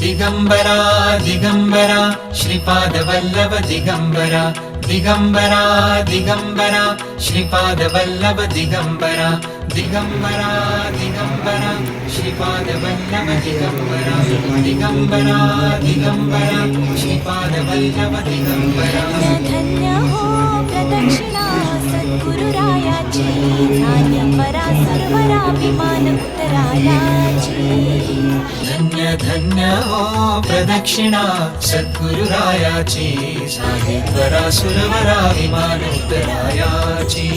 दिगम्बरा दिगम्बरा श्रीपादवल्लभ दिगम्बरा दिगम्बरा दिगम्बरा श्रीपादवल्लभ दिगम्बरा दिगम्बरा दिगम्बरा श्रीपादवल्लभ दिगम्बरा दिगम्बरा दिगम्बरा श्रीपादवल्लभ दिगम्बरा धन्य हो प्रदक्षिणा सद्गुरुरायाची परा धन्य धन्य हो प्रदक्षिणा सद्गुरु रायाची सांगितलं सुरवरा विमान उतरायाची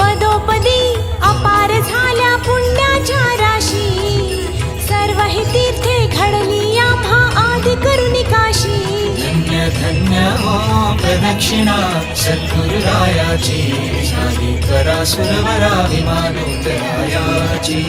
पदोपदी अपार झाल्या पुण्याच्या राशी. सर्व हे तीर्थे घडली आम्हा आदि करुणी धन्य धन्य हो प्रदक्षिणा सद्गुरु रायाची सांगितलं सुरवरा विमान उतरायाची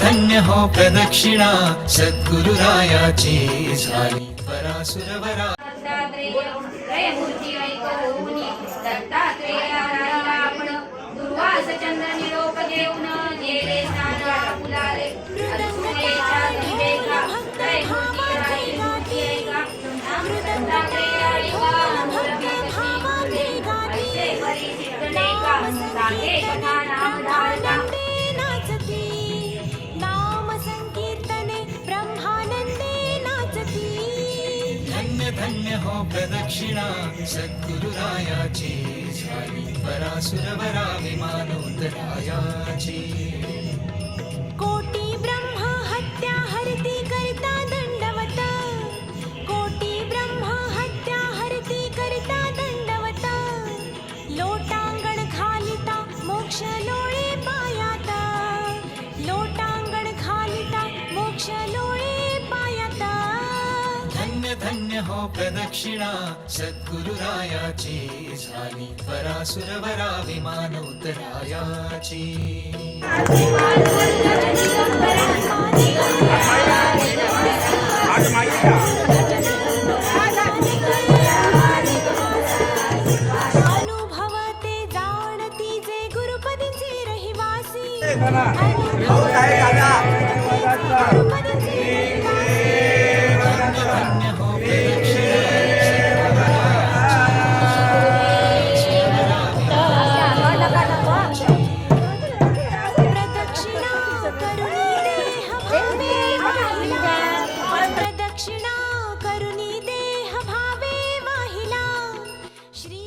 धन्य हो प्रदक्षिणा सद्गुरुरायाची झाली परासुरवरा. दत्तात्रेया आपण दुर्वास चंद्र निरोप घेऊन गेले. प्रदक्षिणा सद्गुरुरायाची झाली परासुरवरा विमानोदरायाची हो प्रदक्षिणा सद्गुरुरायाची. झाली परासुरवरा विमान उतरायाची प्रदक्षिणा करुणी देह भावे वाहिला। श्री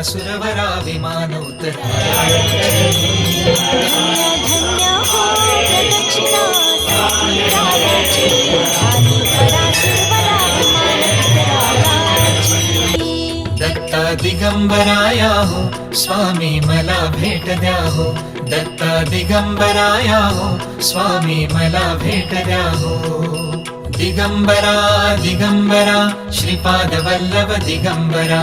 असुरवरा विमान दत्ता दिगंबराया हो स्वामी मला भेट द्या हो दत्ता दिगंबराया हो स्वामी मला भेट द्या हो दिगम्बरा दिगम्बरा श्रीपादवल्लभ दिगम्बरा